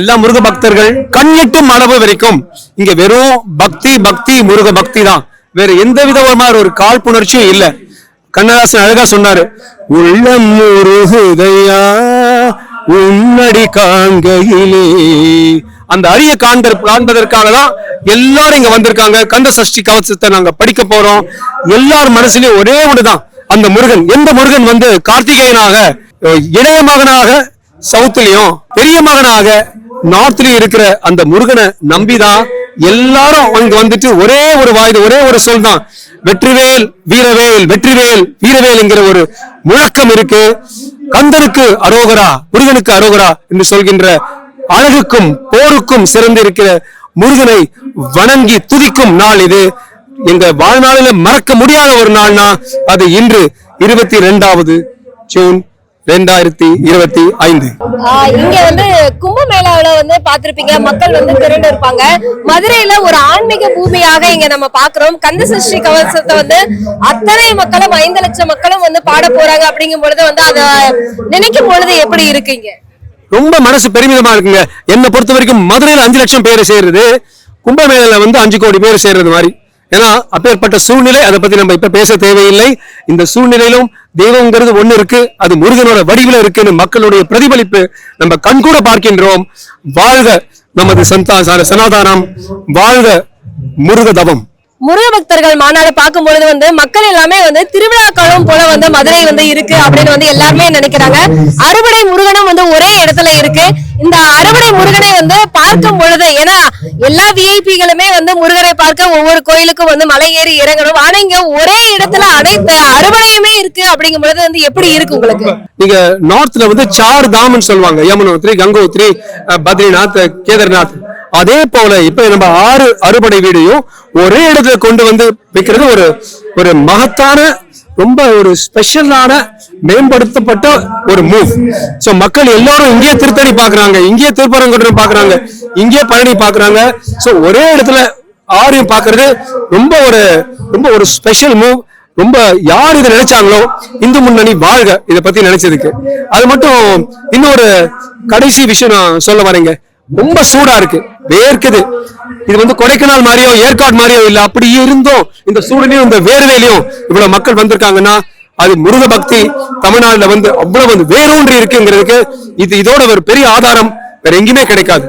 எல்லா முருக பக்தர்கள் கண்ணிட்டும் மரபு வரைக்கும். இங்க வெறும் பக்தி பக்தி முருக பக்தி தான். வேற எந்த விதமான ஒரு காழ்ப்புணர்ச்சியும் இல்ல. கண்ணதாசன் அழகா சொன்னாரு உள்ளம் முருகுதையா உன்னடி காண்கையிலே. அந்த அரிய காண்ப காண்பதற்காக தான் எல்லாரும் இங்க வந்திருக்காங்க. கந்த சஷ்டி கவசத்தை நாங்க படிக்க போறோம். எல்லார் மனசுலயும் ஒரே ஒண்ணுதான் அந்த முருகன். எந்த முருகன் வந்து கார்த்திகேயனாக இளைய மகனாக சவுத்துலயும் பெரிய மகனாக நார்த்லயும் இருக்கிற அந்த முருகனை நம்பிதான் எல்லாரும் அங்க வந்துட்டு ஒரே ஒரு வாய்து ஒரே ஒரு சொல் தான். வெற்றிவேல் வீரவேல் வெற்றிவேல் வீரவேல் என்கிற ஒரு முழக்கம் இருக்கு. கந்தருக்கு அரோகரா முருகனுக்கு அரோகரா என்று சொல்கின்ற அழகுக்கும் போருக்கும் சிறந்து இருக்கிற முருகனை வணங்கி துதிக்கும் நாள் இது. எங்க வாழ்நாளில மறக்க முடியாத ஒரு நாள்னா அது இன்று இருபத்தி ரெண்டாவது ஜூன். ரெண்டாயிரத்தி இருபத்தி ஐந்து. இங்க வந்து கும்பமேளாவுல வந்து பார்த்திருப்பீங்க. மக்கள் வந்து திரண்டு இருப்பாங்க. மதுரையில ஒரு ஆன்மீக பூமியாக இங்க நம்ம பாக்குறோம் கந்த சஷ்டி கவசத்தை வந்து அத்தனை மக்களும் ஐந்து லட்சம் மக்களும் வந்து பாட போறாங்க அப்படிங்கும் பொழுது வந்து அத நினைக்கும் பொழுது எப்படி இருக்கீங்க ரொம்ப மனசு பெருமிதமா இருக்குங்க. என்னை பொறுத்த வரைக்கும் மதுரையில அஞ்சு லட்சம் பேர் சேர்றது கும்பமேளால வந்து அஞ்சு கோடி பேர் சேர்றது மாதிரி. ஏன்னா அப்பேற்பட்ட சூழ்நிலை அதை பத்தி நம்ம இப்ப பேச தேவையில்லை. இந்த சூழ்நிலையிலும் தெய்வங்கிறது ஒண்ணு இருக்கு அது முருகனோட வடிவில இருக்குன்னு மக்களுடைய பிரதிபலிப்பு நம்ம கண்கூட பார்க்கின்றோம். வாழ்க நமது சந்தா சனாதானம். வாழ்க முருக தவம். முருக பக்தர்கள் மாநாடு பார்க்கும் பொழுது வந்து மக்கள் எல்லாமே வந்து திருவிழாக்காலம் போல வந்து மதுரை வந்து இருக்கு அப்படின்னு வந்து எல்லாருமே நினைக்கிறாங்க. அறுபடை முருகனும் வந்து ஒரே இடத்துல இருக்கு. இந்த அறுபடை முருகனை வந்து பார்க்கும் பொழுது ஏன்னா எல்லா விஐபிகளுமே வந்து முருகரை பார்க்க ஒவ்வொரு கோயிலுக்கும் வந்து மலை ஏறி இறங்கணும். ஆனா இங்க ஒரே இடத்துல அனைத்து அறுவடையுமே இருக்கு அப்படிங்கும் பொழுது வந்து எப்படி இருக்கு உங்களுக்கு? நீங்க நார்த்ல வந்து சார் தாம்னு சொல்லுவாங்க யமுனோத்ரி கங்கோத்ரி பத்ரிநாத் கேதர்நாத். அதே போல இப்ப நம்ம ஆறு அறுபடை வீடையும் ஒரே இடத்துல கொண்டு வந்து வைக்கிறது ஒரு ஒரு மகத்தான ரொம்ப ஒரு ஸ்பெஷலான மேம்படுத்தப்பட்ட ஒரு மூவ் ஸோ மக்கள் எல்லாரும் இங்கே திருத்தணி பாக்குறாங்க இங்கே திருப்பரங்குன்றம் பாக்குறாங்க இங்கே பழனி பாக்குறாங்க. ஸோ ஒரே இடத்துல ஆரியம் பாக்குறது ரொம்ப ஒரு ரொம்ப ஒரு ஸ்பெஷல் மூவ் ரொம்ப யார் இதை நினைச்சாங்களோ இந்து முன்னணி வாழ்க இதை பத்தி நினைச்சதுக்கு. அது மட்டும் இன்னொரு கடைசி விஷயம் நான் சொல்ல வரேங்க. ரொம்ப சூடா இருக்கு வேர்க்குது. இது வந்து கொடைக்கானல் மாதிரியோ ஏற்காடு மாதிரியோ இல்ல அப்படி இருந்தும். இந்த சூழலையும் இந்த வேர்வையிலையும் இவ்வளவு மக்கள் வந்திருக்காங்கன்னா அது முருக பக்தி தமிழ்நாடுல வந்து அவ்வளவு வந்து வேரூன்றி இருக்குங்கிறதுக்கு இது இதோட ஒரு பெரிய ஆதாரம் வேற எங்கேயுமே கிடைக்காது.